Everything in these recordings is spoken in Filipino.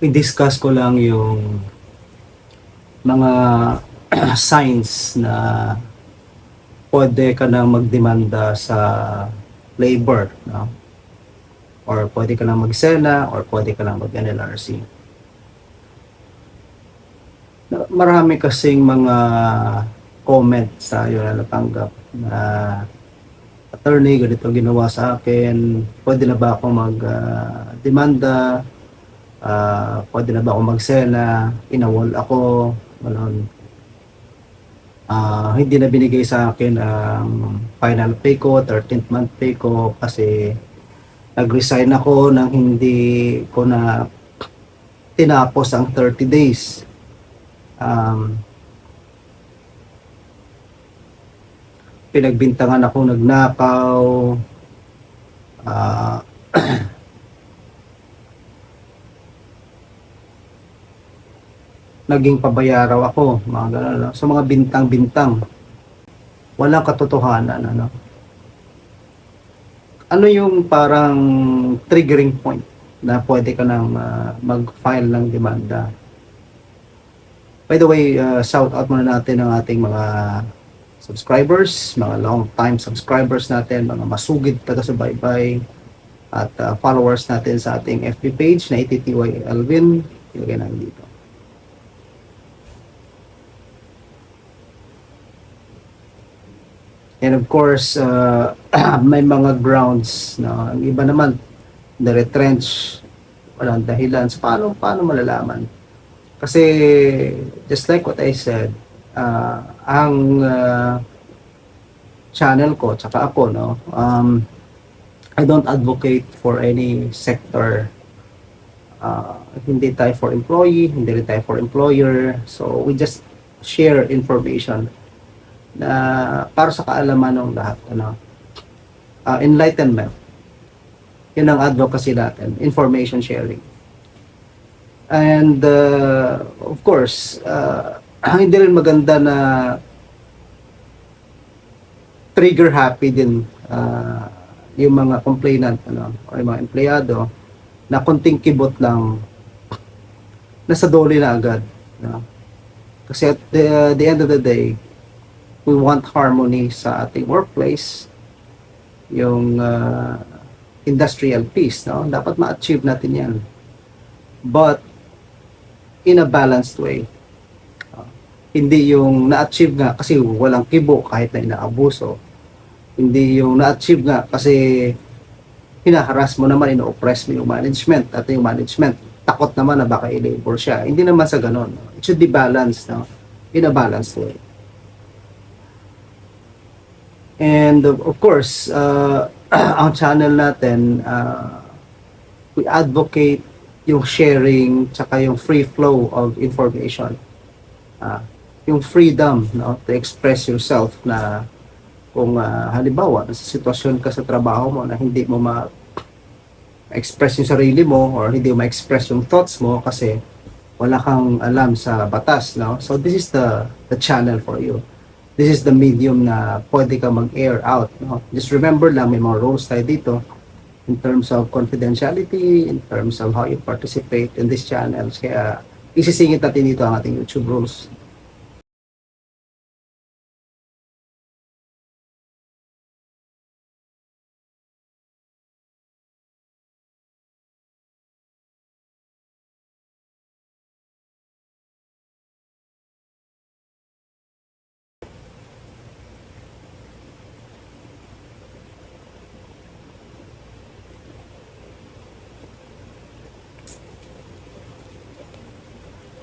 i-discuss ko lang yung mga signs na pwede ka na magdemanda sa labor, no? Or pwede ka lang magsena, or pwede ka lang mag-NLRC. Na- Marami kasing mga comment sa iyo na natanggap na attorney, ganito ginawa sa akin, pwede na ba ako mag-demanda, Ah, pwede na ba ako magsena, inawol ako, ganun. Ah, hindi na binigay sa akin ang final pay ko, 13th month pay ko kasi nag-resign ako nang hindi ko na tinapos ang 30 days. Um, pinagbintangan ako nagnakaw, ah, naging pabayaraw ako, mga ganun. no? So mga bintang-bintang. Walang katotohanan, ano. Ano yung parang triggering point na pwede ka nang ah, mag-file ng demanda? By the way, uh, shout out muna natin ang ating mga subscribers, mga long time subscribers natin, mga masugid taga-subaybay, at uh, followers natin sa ating FB page na ITTY Alvin. Ilagay namin dito. And of course, uh, may mga grounds na ang iba naman na-retrench, walang dahilan. So, paano, paano malalaman? Kasi, just like what I said, uh, ang uh, channel ko, tsaka ako, no, um, I don't advocate for any sector. Uh, hindi tayo for employee, hindi rin tayo for employer. So, we just share information na para sa kaalaman ng lahat ano? Uh, enlightenment. Yun ang advocacy natin information sharing. And uh, of course uh, hindi rin maganda na trigger happy din uh, yung mga complainant ano? O yung mga empleyado na konting kibot lang nasa dole na agad no? kasi at the, the end of the day we want harmony sa ating workplace, yung uh, industrial peace, no? Dapat ma-achieve natin yan. But, in a balanced way. Uh, hindi yung na-achieve nga kasi walang kibo kahit na inaabuso. Hindi yung na-achieve nga kasi hinaharas mo naman, ino-oppress mo yung management at yung management takot naman na baka i-labor siya. Hindi naman sa ganun. It should be balanced, no? In a balanced way. And of, of course, uh, ang channel natin, uh, we advocate yung sharing tsaka yung free flow of information. Uh, yung freedom no, to express yourself na kung uh, halimbawa nasa sitwasyon ka sa trabaho mo na hindi mo ma express yung sarili mo or hindi mo ma-express yung thoughts mo kasi wala kang alam sa batas no so this is the the channel for you this is the medium na pwede ka mag-air out. No? Just remember lang, may mga rules tayo dito in terms of confidentiality, in terms of how you participate in these channels. Kaya isisingit natin dito ang ating YouTube rules.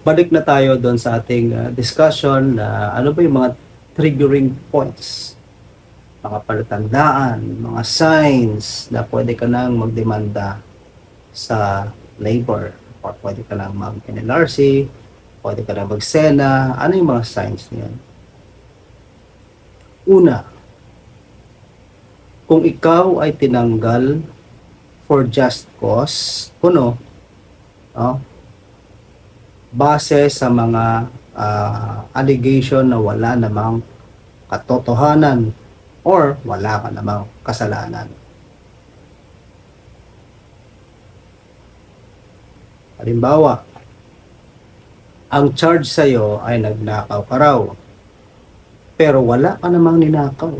Balik na tayo doon sa ating uh, discussion na ano ba yung mga triggering points, mga palatandaan, mga signs na pwede ka nang magdemanda sa labor. Or pwede ka lang mag-NLRC, pwede ka lang mag-SENA, ano yung mga signs niyan? Una, kung ikaw ay tinanggal for just cause, kuno, oh, base sa mga ah, allegation na wala namang katotohanan or wala ka namang kasalanan. Halimbawa, ang charge sa'yo ay nagnakaw ka raw. Pero wala ka namang ninakaw.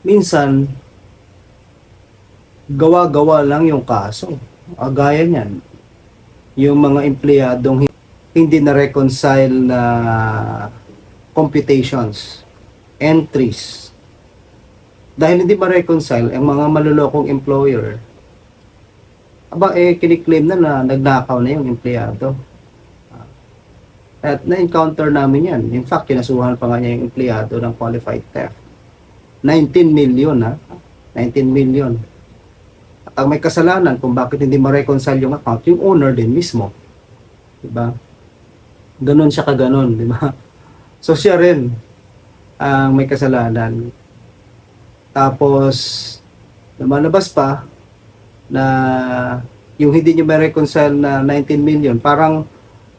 Minsan, gawa-gawa lang yung kaso. Ah, Gaya niyan, yung mga empleyadong hi- hindi na-reconcile na computations, entries. Dahil hindi ma-reconcile, ang mga malulokong employer, aba eh kiniklaim na na nagnakaw na yung empleyado. Ah. At na-encounter namin yan. In fact, kinasuhan pa nga niya yung empleyado ng qualified theft. 19 million ha. 19 million. At ang may kasalanan kung bakit hindi ma-reconcile yung account, yung owner din mismo. Diba? Ganon siya kaganon, di ba? So siya rin ang may kasalanan. Tapos, lumalabas pa na yung hindi niyo ma-reconcile na 19 million, parang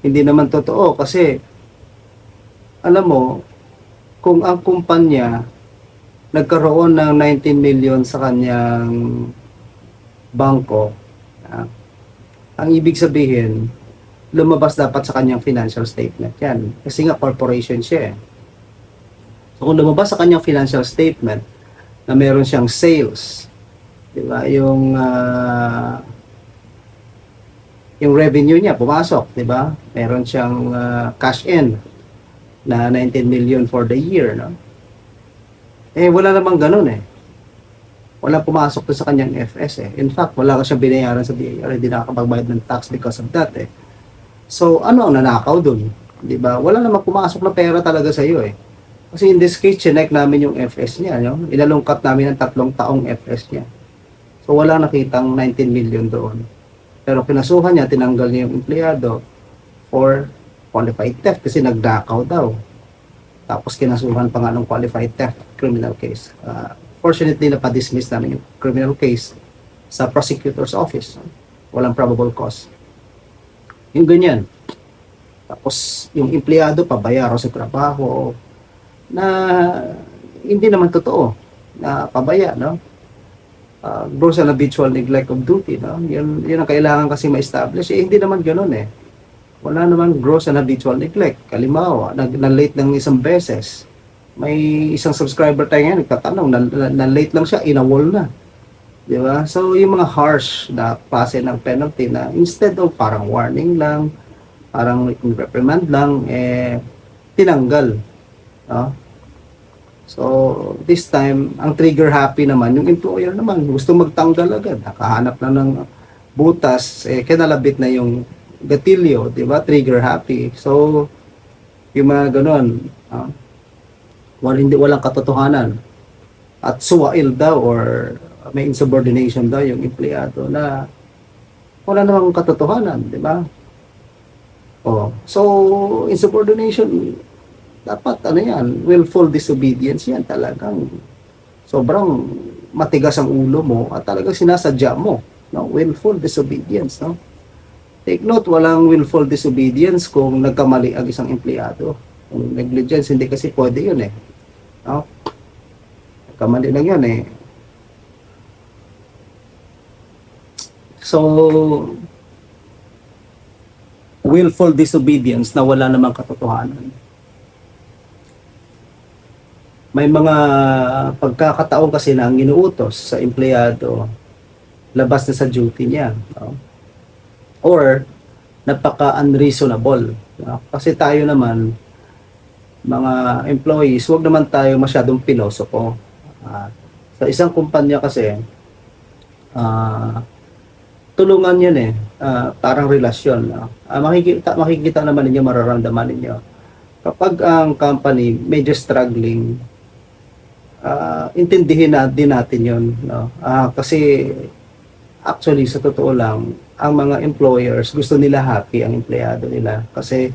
hindi naman totoo kasi alam mo, kung ang kumpanya nagkaroon ng 19 million sa kanyang bangko, ah, ang ibig sabihin, lumabas dapat sa kanyang financial statement yan. Kasi nga corporation siya eh. So kung lumabas sa kanyang financial statement na meron siyang sales, di ba, yung ah, yung revenue niya pumasok, di ba? Meron siyang ah, cash in na 19 million for the year, no? Eh, wala namang ganun eh. Wala pumasok to sa kanyang FS eh. In fact, wala ka siya binayaran sa BIR, hindi nakakapagbayad ng tax because of that eh. So, ano ang nanakaw dun? Di ba? Wala namang pumasok na pera talaga sa iyo eh. Kasi in this case, chinek namin yung FS niya. No? Ilalungkat namin ng tatlong taong FS niya. So, wala nakitang 19 million doon. Pero kinasuhan niya, tinanggal niya yung empleyado for qualified theft kasi nagdakaw daw. Tapos kinasuhan pa nga ng qualified theft criminal case. Uh, fortunately, napadismiss namin yung criminal case sa prosecutor's office. Walang probable cause. Yung ganyan. Tapos, yung empleyado pabayaro sa trabaho na hindi naman totoo na pabaya, no? Uh, gross and habitual neglect of duty, no? Yun, yun ang kailangan kasi ma-establish. Eh, hindi naman ganun eh. Wala naman gross and habitual neglect. Kalimawa, nag, na-late ng isang beses. May isang subscriber tayo ngayon, nagtatanong, na, na, na-late lang siya, inawol na. Di ba? So, yung mga harsh na klase ng penalty na instead of parang warning lang, parang reprimand lang, eh, tinanggal. No? So, this time, ang trigger happy naman, yung employer naman, gusto magtanggal agad. Nakahanap na ng butas, eh, kinalabit na yung gatilyo, di ba? Trigger happy. So, yung mga ganon, ah, wala, hindi, walang katotohanan. At suwail daw or may insubordination daw yung empleyado na wala namang katotohanan, di ba? Oh, so insubordination dapat ano yan, willful disobedience yan talagang sobrang matigas ang ulo mo at talagang sinasadya mo, no? Willful disobedience, no? Take note, walang willful disobedience kung nagkamali ang isang empleyado. Kung negligence, hindi kasi pwede yun eh. No? Nagkamali lang yun eh. So, willful disobedience na wala namang katotohanan. May mga pagkakataon kasi na ang inuutos sa empleyado labas na sa duty niya. No? Or napaka-unreasonable. no? Kasi tayo naman, mga employees, huwag naman tayo masyadong pilosopo. Ah, sa isang kumpanya kasi, ah, tulungan yan eh. Ah, parang relasyon. no? Ah, makikita, makikita naman ninyo, mararamdaman ninyo. Kapag ang company medyo struggling, ah, intindihin na din natin yun. No? Ah, kasi actually, sa totoo lang, ang mga employers, gusto nila happy ang empleyado nila. Kasi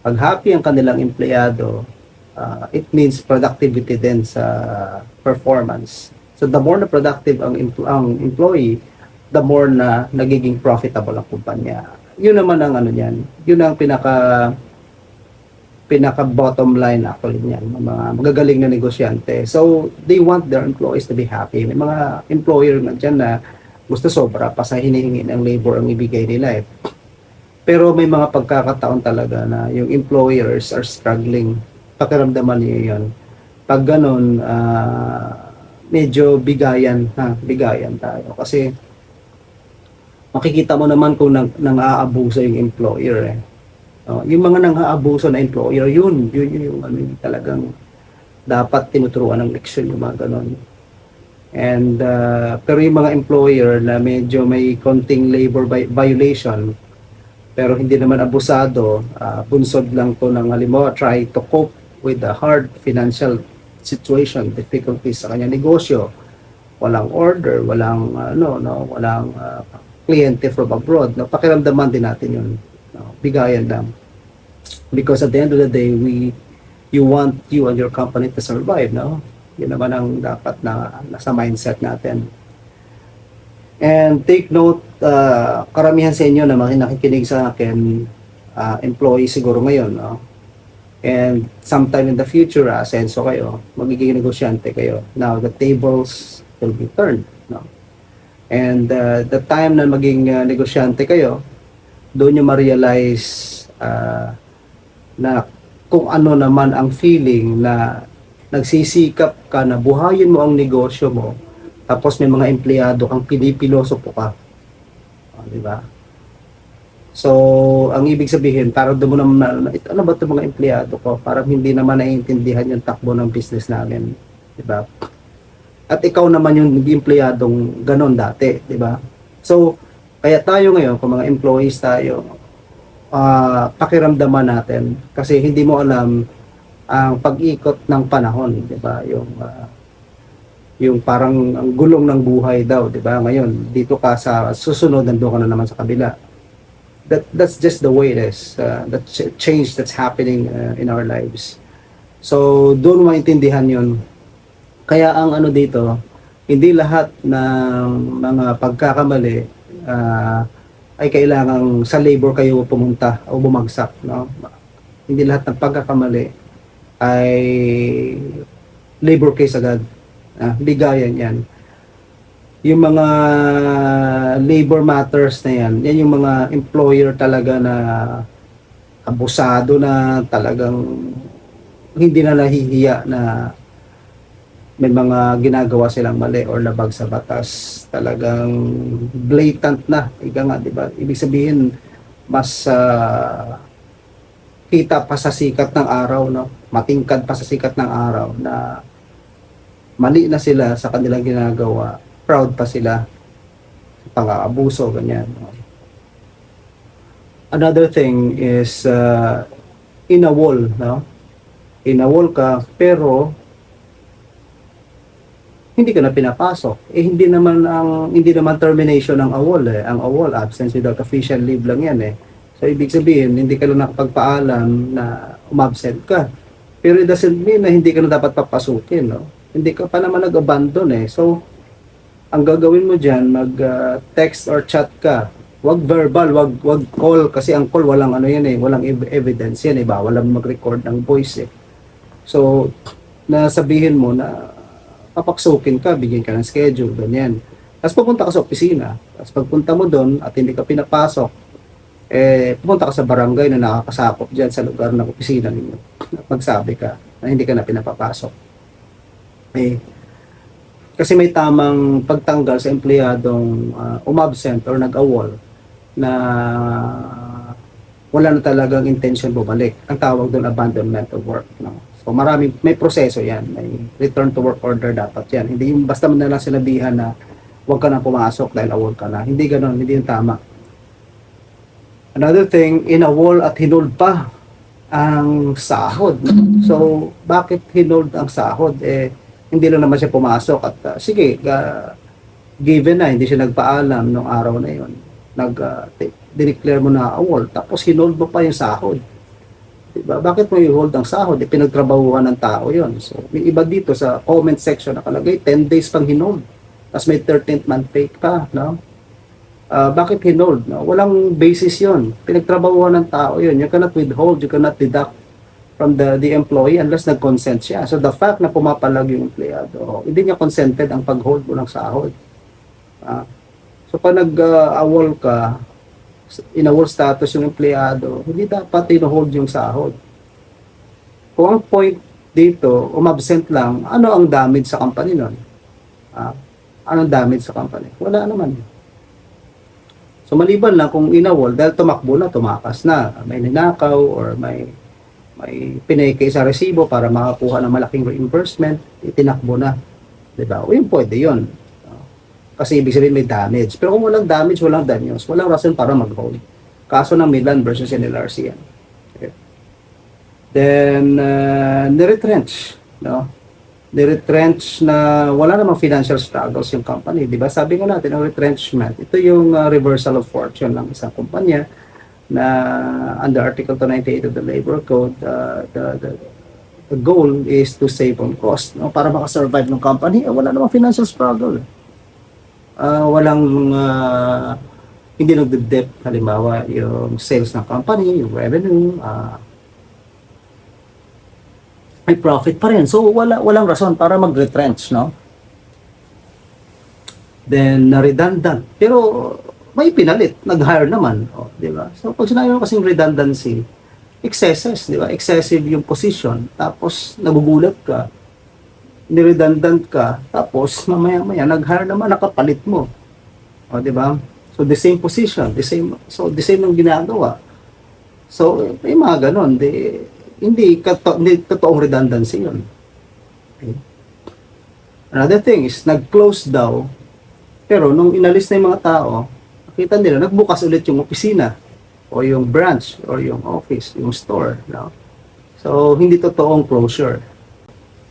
pag happy ang kanilang empleyado, ah, it means productivity din sa performance. So the more na productive ang, empl- ang employee, the more na nagiging profitable ang kumpanya. Yun naman ang ano niyan. Yun ang pinaka pinaka bottom line actually niyan, ng mga magagaling na negosyante. So, they want their employees to be happy. May mga employer na dyan na gusto sobra pa sa hinihingi ng labor ang ibigay nila eh. Pero may mga pagkakataon talaga na yung employers are struggling. Pakiramdaman niyo yun. Pag ganun, ah, medyo bigayan, ha, bigayan tayo. Kasi makikita mo naman kung nang, nang-aabuso yung employer eh. Oh, yung mga nang-aabuso na employer, yun, yun, yun yung ano, yung talagang dapat tinuturuan ng leksyon yung mga ganon. And uh, pero yung mga employer na medyo may konting labor vi- violation pero hindi naman abusado, uh, bunsod lang to ng halimbawa try to cope with the hard financial situation, difficulties sa kanyang negosyo. Walang order, walang ano no, walang uh, kliyente from abroad. No, pakiramdaman din natin 'yun. No, bigayan lang. Because at the end of the day, we you want you and your company to survive, no? Yun naman ang dapat na nasa mindset natin. And take note, uh, karamihan sa inyo na nakikinig sa akin, uh, employee siguro ngayon, no? And sometime in the future, asenso kayo, magiging negosyante kayo. Now, the tables will be turned, no? And uh, the time na maging uh, negosyante kayo, doon nyo ma-realize uh, na kung ano naman ang feeling na nagsisikap ka na buhayin mo ang negosyo mo tapos may mga empleyado kang pinipiloso po ka. O, di ba? So, ang ibig sabihin, parang doon mo naman, na, "Ito, ano ba itong mga empleyado ko? Parang hindi naman naiintindihan yung takbo ng business namin. Di ba? At ikaw naman yung empleyadong ganon dati, di ba? So, kaya tayo ngayon, kung mga employees tayo, ah pakiramdaman natin kasi hindi mo alam ang pag-ikot ng panahon, 'di ba? Yung ah, yung parang ang gulong ng buhay daw, 'di ba? Ngayon, dito ka sa susunod nandoon ka na naman sa kabila. That that's just the way it is. Uh, that ch- change that's happening uh, in our lives. So, doon maintindihan 'yon. Kaya ang ano dito, hindi lahat ng mga pagkakamali ah, ay kailangang sa labor kayo pumunta o bumagsak, no? Hindi lahat ng pagkakamali ay labor case agad. Ah, bigayan yan. Yung mga labor matters na yan, yan yung mga employer talaga na abusado na talagang hindi na nahihiya na may mga ginagawa silang mali or labag sa batas. Talagang blatant na. Ika nga, di ba? Ibig sabihin, mas ah, kita pa sa sikat ng araw, no? Matingkad pa sa sikat ng araw na mali na sila sa kanilang ginagawa. Proud pa sila pang-aabuso, ganyan. no? Another thing is uh, in a wall, no? In a wall ka, pero hindi ka na pinapasok. Eh hindi naman ang hindi naman termination ng awol eh. Ang awol absence without official leave lang 'yan eh. So ibig sabihin hindi ka lang nakapagpaalam na umabsent ka. Pero it doesn't mean na hindi ka na dapat papasukin, no? Hindi ka pa naman nag-abandon eh. So ang gagawin mo diyan, mag uh, or chat ka. Wag verbal, wag wag call kasi ang call walang ano yan eh, walang ev- evidence yan eh, bawal lang mag-record ng voice eh. So nasabihin mo na papaksukin ka, bigyan ka ng schedule, ganyan. Tapos pupunta ka sa opisina. Tapos pagpunta mo doon at hindi ka pinapasok, eh, pumunta ka sa barangay na nakakasakop dyan sa lugar ng opisina ninyo. At magsabi ka na hindi ka na pinapapasok. Eh, kasi may tamang pagtanggal sa empleyadong uh, umabsent or nag-awol na wala na talagang intention bumalik. Ang tawag doon abandonment of work. No? So marami, may proseso yan. May return to work order dapat yan. Hindi yung basta mo na lang sinabihan na huwag ka na pumasok dahil awol ka na. Hindi ganun, hindi yung tama. Another thing, in wall at hinold pa ang sahod. So, bakit hinold ang sahod? Eh, hindi lang naman siya pumasok at uh, sige, uh, given na, hindi siya nagpaalam nung araw na yon nag uh, dineclare mo na award tapos hinold mo pa yung sahod. Diba? Bakit mo i-hold ang sahod? Eh, pinagtrabahuhan ng tao yon so may iba dito sa comment section nakalagay 10 days pang hinold tapos may 13th month pay pa no? Ah, bakit hinold no? Walang basis yon pinagtrabahuhan ng tao yon you cannot withhold you cannot deduct from the the employee unless nag-consent siya so the fact na pumapalag yung empleyado hindi niya consented ang pag-hold mo ng sahod Ah, So pag nag-awol ka, in-awol status yung empleyado, hindi dapat tinohold yung sahod. Kung ang point dito, umabsent lang, ano ang damage sa company nun? Ah, anong damage sa company? Wala naman. So maliban lang kung inawol, dahil tumakbo na, tumakas na, may ninakaw or may may pineke sa resibo para makakuha ng malaking reimbursement, itinakbo na. Di ba? O yun pwede yun. Kasi ibig sabihin may damage. Pero kung walang damage, walang danyos, walang rason para mag-hold. Kaso ng Midland versus NLRC yan. Okay. Then, uh, niretrench. No? Niretrench na wala namang financial struggles yung company. Di ba? Sabi nga natin, ang retrenchment, ito yung uh, reversal of fortune ng isang kumpanya na under Article 298 of the Labor Code, uh, the, the, the goal is to save on cost. No? Para makasurvive ng company, eh, wala namang financial struggle. Uh, walang uh, hindi nagde-dep halimbawa yung sales ng company, yung revenue, uh, may profit pa rin. So wala walang rason para mag-retrench, no? Then redundant. Pero may pinalit, nag-hire naman, oh, di ba? So pag sinabi mo kasing redundancy, excesses, di ba? Excessive yung position, tapos nagugulat ka, niredundant ka, tapos mamaya-maya nag-hire naman, nakapalit mo. O, di ba? So the same position, the same, so the same ang ginagawa. So, may mga ganon, di, hindi, kato, hindi totoong redundancy yun. Okay. Another thing is, nag-close daw, pero nung inalis na yung mga tao, nakita nila, nagbukas ulit yung opisina, o yung branch, or yung office, yung store. No? So, hindi totoong closure.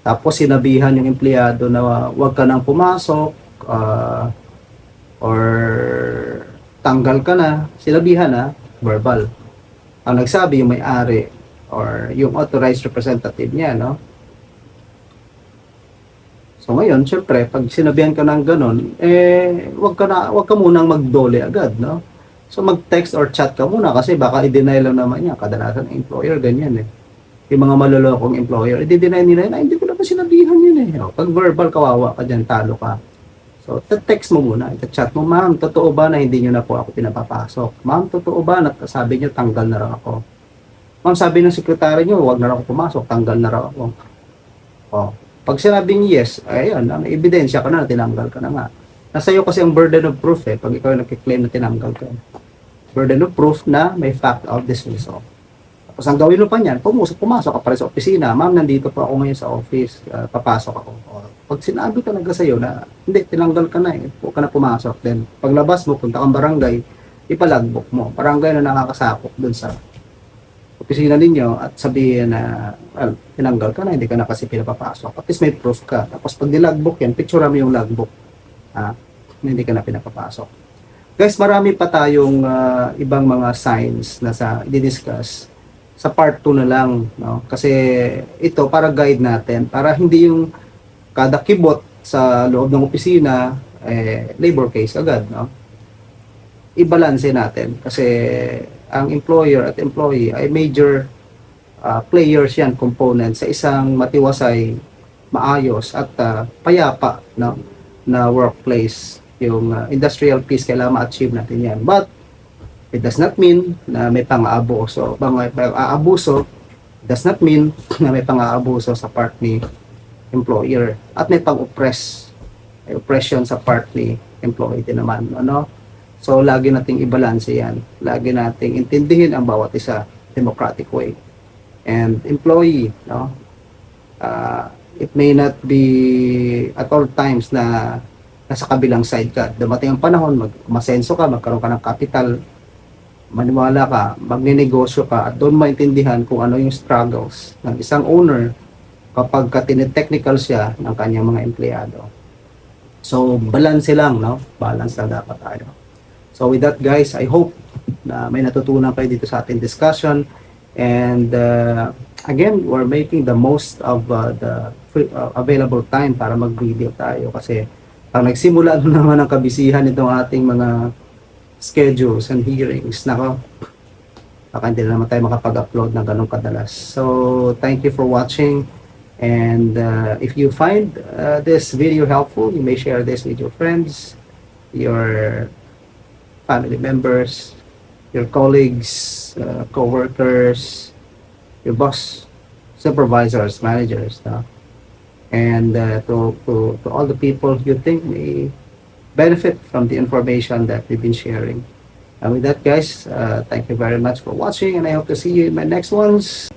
Tapos, sinabihan yung empleyado na wag ka nang pumasok, ah, or tanggal ka na, sinabihan na, verbal. Ang nagsabi yung may-ari, or yung authorized representative niya, no? So ngayon, syempre, pag sinabihan ka ng ganun, eh, wag ka na, wag ka munang magdole agad, no? So mag-text or chat ka muna kasi baka i-deny lang naman niya. Kadalasan employer, ganyan eh. Yung mga malolokong employer, i-deny nila yun, ay, hindi ko naman sinabihan yun eh. O, pag verbal, kawawa ka dyan, talo ka. So, text mo muna, i-chat mo, ma'am, totoo ba na hindi nyo na po ako pinapapasok? Ma'am, totoo ba na sabi nyo, tanggal na raw ako? Ma'am, sabi ng sekretary nyo, wag na raw ako pumasok, tanggal na raw ako. O, pag sinabing yes, ayun, ang ebidensya ka na, tinanggal ka na nga. Nasa iyo kasi ang burden of proof eh, pag ikaw nagkiklaim na tinanggal ka. Burden of proof na may fact of dismissal. Tapos ang gawin mo pa niyan, pumusok, pumasok ka pa rin sa opisina, ma'am, nandito po ako ngayon sa office, uh, papasok ako. O, pag sinabi na sa'yo na, hindi, tinanggal ka na eh, huwag ka na pumasok. Then, paglabas mo, punta kang barangay, ipalagbok mo. Barangay na nakakasakop dun sa opisina ninyo at sabihin na, well, tinanggal ka na, hindi ka na kasi pinapapasok. At least may proof ka. Tapos pag nilagbok yan, picture mo yung logbook. Ha? Hindi ka na pinapapasok. Guys, marami pa tayong ah, ibang mga signs na sa i-discuss sa part 2 na lang, no? Kasi ito para guide natin, para hindi yung kada kibot sa loob ng opisina eh, labor case agad, no? I-balance natin kasi ang employer at employee ay major ah, players yan, components sa isang matiwasay, maayos at ah, payapa no, na workplace. Yung ah, industrial peace, kailangan ma-achieve natin yan. But, it does not mean na may pang-aabuso. Bang, aabuso does not mean na may pang-aabuso sa part ni employer. At may pang-oppress. Oppression sa part ni employee din naman. Ano? So, lagi nating i-balance yan. Lagi nating intindihin ang bawat isa democratic way. And employee, no? Uh, it may not be at all times na nasa kabilang side ka. Dumating ang panahon, mag masenso ka, magkaroon ka ng capital, maniwala ka, magninegosyo ka, at doon maintindihan kung ano yung struggles ng isang owner kapag ka technical siya ng kanyang mga empleyado. So, balance lang, no? Balance lang dapat tayo. So with that guys, I hope na may natutunan kayo dito sa ating discussion. And uh, again, we're making the most of uh, the free, uh, available time para mag-video tayo. Kasi pag nagsimula na naman ang kabisihan itong ating mga schedules and hearings, nako, baka hindi na naman tayo makapag-upload ng ganong kadalas. So, thank you for watching. And uh, if you find uh, this video helpful, you may share this with your friends, your family members, your colleagues, uh, co-workers, your boss, supervisors, managers, no? and uh, to, to, to all the people you think may benefit from the information that we've been sharing. And with that, guys, uh, thank you very much for watching, and I hope to see you in my next ones.